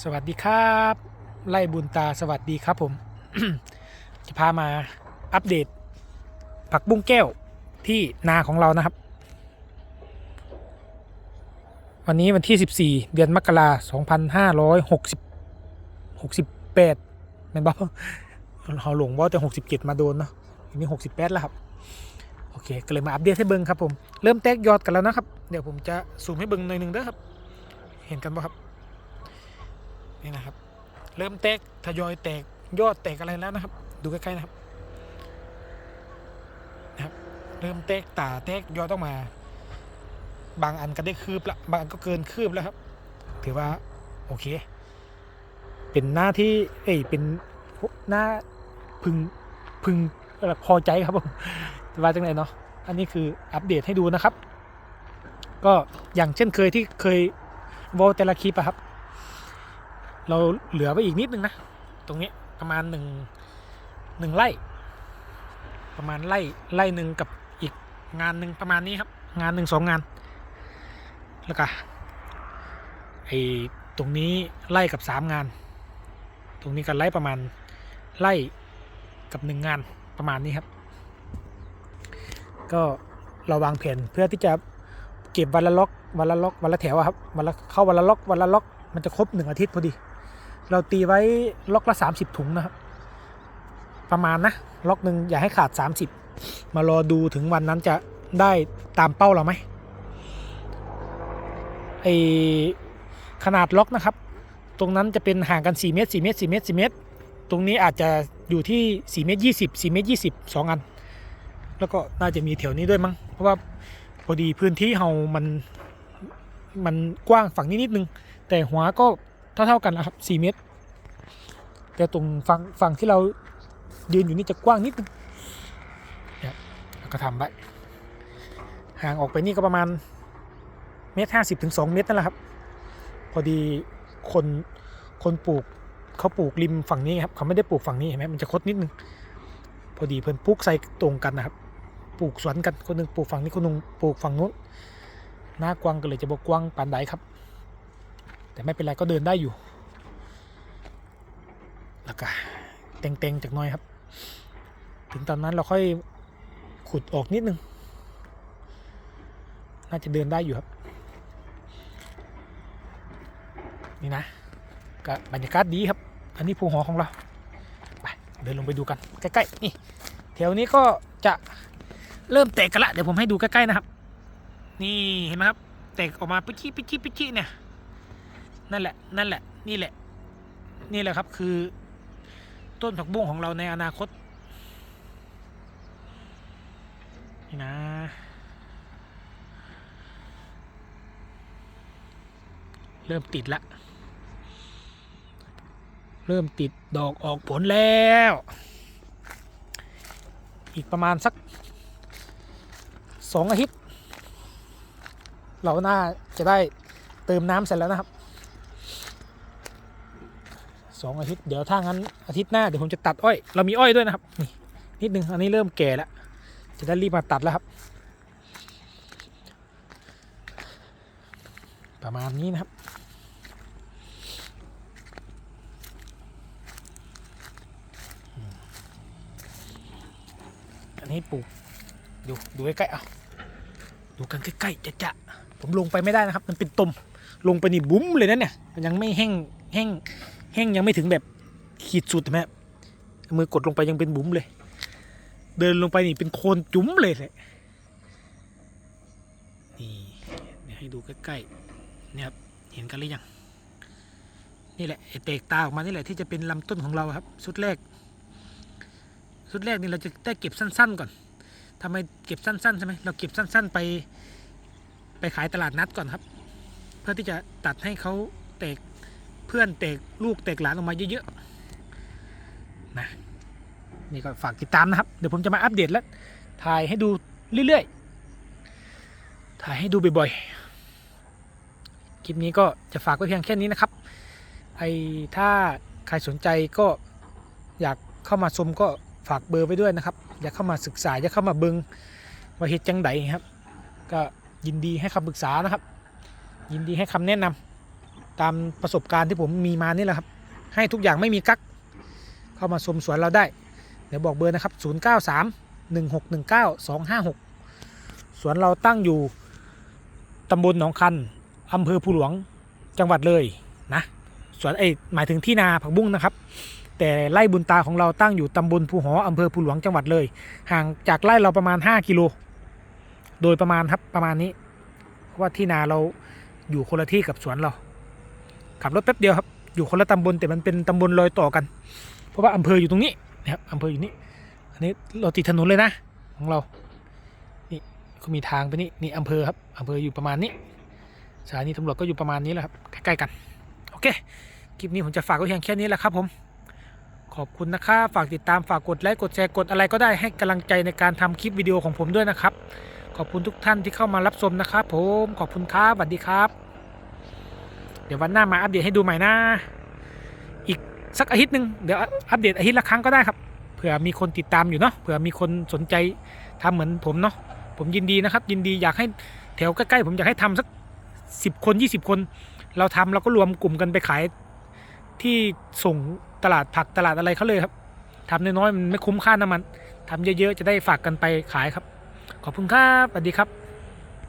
สวัสดีครับ ไล่บุญตาสวัสดีครับผม จะพามาอัปเดต ผักบุ้งแก้วที่นาของเรานะครับ วันนี้วันที่ 14 เดือนมกราคม2560 68แปดม่นบอกเราหลงว่าจะ67มาโดนเนาะอันนี้68แปดแล้วครับ โอเค ก็เลยมาอัปเดตให้เบิ้งครับผม เริ่มแตกยอดกันแล้วนะครับ เดี๋ยวผมจะซูมให้เบิ้งหน่อยหนึ่งเด้อครับ เห็นกันปะครับ นี่นะครับ เริ่มแตกทยอยแตกยอดแตกอะไรแล้วนะครับ ดูใกล้ๆนะครับนะครับเริ่มแตกตาแตกยอดต้องมา บางอันก็ได้คืบละบางอันก็เกินคืบแล้วครับ ถือว่าโอเค เป็นหน้าที่เอ้ยเป็นหน้าพึงพึงพอใจครับผมว่าจังไหนเนาะอันนี้คืออัปเดตให้ดูนะครับ ก็อย่างเช่นเคยที่เคยวอลแต่ละคลิปอะครับ เราเหลือไว้อีกนิดนึงนะ ตรงนี้ประมาณหนึ่งหนึ่งไร่ ประมาณไร่ไร่หนึ่งกับอีกงานหนึ่งประมาณนี้ครับ งานหนึ่งสองงาน แล้วก็ไอ้ตรงนี้ไล่กับสามงาน ตรงนี้ก็ไล่ประมาณไล่กับหนึ่งงานประมาณนี้ครับ ก็เราวางแผนเพื่อที่จะเก็บวันละล็อกวันละล็อกวันละแถวครับวันละเข้าวันละล็อกวันละล็อกมันจะครบหนึ่งอาทิตย์พอดี เราตีไว้ล็อกละ 30 ถุงนะครับ ประมาณนะ ล็อกหนึ่งอย่าให้ขาด 30 มารอดูถึงวันนั้นจะได้ตามเป้าเราไหมไอขนาดล็อกนะครับ ตรงนั้นจะเป็นห่างกัน 4 เมตร 4 เมตร 4 เมตร 4 เมตร ตรงนี้อาจจะอยู่ที่ 4 เมตร 20 4 เมตร 20 2 อัน แล้วก็น่าจะมีแถวนี้ด้วยมั้ง เพราะว่าพอดีพื้นที่เฮามันมันกว้างฝั่งนี้นิดนึง แต่หัวก็ เท่าๆกันนะครับ4เมตร แต่ตรงฝั่งฝั่งที่เรายืนอยู่นี่จะกว้างนิดนึงเนี่ยแล้วก็ทำไว้ห่างออกไปนี่ก็ประมาณเมตรห้าสิบถึงสองเมตรนั่นแหละครับ พอดีคนคนปลูกเขาปลูกริมฝั่งนี้ครับเขาไม่ได้ปลูกฝั่งนี้เห็นไหมมันจะคดนิดนึงพอดีเพิ่นปลูกใส่ตรงกันนะครับ ปลูกสวนกันคนหนึ่งปลูกฝั่งนี้คนหนึ่งปลูกฝั่งนู้นหน้ากว้างก็เลยจะบอกกว้างปานใดครับ แต่ไม่เป็นไรก็เดินได้อยู่ แล้วก็เต็งๆจากน้อยครับ ถึงตอนนั้นเราค่อยขุดออกนิดนึง น่าจะเดินได้อยู่ครับ นี่นะก็บรรยากาศดีครับ อันนี้ภูหอของเรา ไปเดินลงไปดูกัน ใกล้ๆนี่แถวนี้ก็จะเริ่มแตกกันละ เดี๋ยวผมให้ดูใกล้ๆนะครับ นี่เห็นไหมครับ แตกออกมาปิ๊ชิปิ๊ชิปิ๊ชิเนี่ย นั่นแหละ นั่นแหละ นี่แหละ นี่แหละครับคือ ต้นผักบุ้งของเราในอนาคต นี่นะ เริ่มติดละ เริ่มติดดอกออกผลแล้ว อีกประมาณสักสองอาทิตย์ เราน่าจะได้เติมน้ำเสร็จแล้วนะครับ สองอาทิตย์เดี๋ยวถ้างั้นอาทิตย์หน้าเดี๋ยวผมจะตัดอ้อย เรามีอ้อยด้วยนะครับนี่นิดนึงอันนี้เริ่มแก่แล้วจะได้รีบมาตัดแล้วครับ ประมาณนี้นะครับอันนี้ปลูกดูดูใกล้ๆเอาดูกันใกล้ๆจะจะผมลงไปไม่ได้นะครับ มันเป็นตมลงไปนี่บุ้มเลยนะเนี่ยมันยังไม่แห้งแห้ง แห้งยังไม่ถึงแบบขีดสุดใช่ไหมมือกดลงไปยังเป็นบุ๋มเลย เดินลงไปนี่เป็นโคนจุ๋มเลยแหละนี่เดี๋ยวให้ดูใกล้ๆเนี่ยครับเห็นกันหรือยังนี่แหละไอ้เตกตาออกมานี่แหละที่จะเป็นลำต้นของเราครับชุดแรกชุดแรกนี่เราจะได้เก็บสั้น ๆก่อนทำไมเก็บสั้นๆใช่ไหมเราเก็บสั้น ๆ ไปไปขายตลาดนัดก่อนครับ เพื่อที่จะตัดให้เขาแตก พื่อนแตกลูกแตกหลานออกมาเยอะๆนะนี่ก็ฝากติดตามนะครับ เดี๋ยวผมจะมาอัปเดตแล้วถ่ายให้ดูเรื่อยๆถ่ายให้ดูบ่อยๆคลิปนี้ก็จะฝากไว้เพียงแค่นี้นะครับไอถ้าใครสนใจก็อยากเข้ามาชมก็ฝากเบอร์ไว้ด้วยนะครับ อยากเข้ามาศึกษาอยากเข้ามาเบิงว่าเฮ็ดจังไดครับ ก็ยินดีให้คำปรึกษานะครับ ยินดีให้คำแนะนำ ตามประสบการณ์ที่ผมมีมานี่แหละครับ ให้ทุกอย่างไม่มีกักเข้ามาชมสวนเราได้ เดี๋ยวบอกเบอร์นะครับ 0 9 3 1 6 1 9 2 5 6 สวนเราตั้งอยู่ตำบลหนองคันอำเภอภูหลวงจังหวัดเลยนะสวนเอ้หมายถึงที่นาผักบุ้งนะครับ แต่ไร่บุญตาของเราตั้งอยู่ตำบลภูหออำเภอภูหลวงจังหวัดเลย ห่างจากไร่เราประมาณ 5 กิโล โดยประมาณครับประมาณนี้ เพราะว่าที่นาเราอยู่คนละที่กับสวนเรา ขับรถแป๊บเดียวครับ อยู่คนละตำบลแต่มันเป็นตำบลรอยต่อกัน เพราะว่าอำเภออยู่ตรงนี้นะครับอำเภออยู่นี่อันนี้เราติดถนนเลยนะของเรา นี่ก็มีทางไปนี่นี่อำเภอครับอำเภออยู่ประมาณนี้สถานีตำรวจก็อยู่ประมาณนี้แหละครับใกล้ๆกันโอเคคลิปนี้ผมจะฝากไว้เพียงแค่นี้แหละครับผมขอบคุณนะครับฝากติดตามฝากกดไลค์กดแชร์กดอะไรก็ได้ให้กำลังใจในการทำคลิปวิดีโอของผมด้วยนะครับ ขอบคุณทุกท่านที่เข้ามารับชมนะครับ ผมขอบคุณครับสวัสดีครับ เดี๋ยววันหน้ามาอัปเดตให้ดูใหม่นะอีกสักอาทิตย์หนึ่งเดี๋ยวอัปเดตอาทิตย์ละครั้งก็ได้ครับเผื่อมีคนติดตามอยู่เนาะเผื่อมีคนสนใจทำเหมือนผมเนาะผมยินดีนะครับ ยินดีอยากให้แถวใกล้ๆผมอยากให้ทำสักสิบคนยี่สิบคน เราทำเราก็รวมกลุ่มกันไปขายที่ส่งตลาดผักตลาดอะไรเขาเลยครับทำน้อยๆมันไม่คุ้มค่าน้ำมันทำเยอะๆจะได้ฝากกันไปขายครับ ขอบคุณครับสวัสดีครับ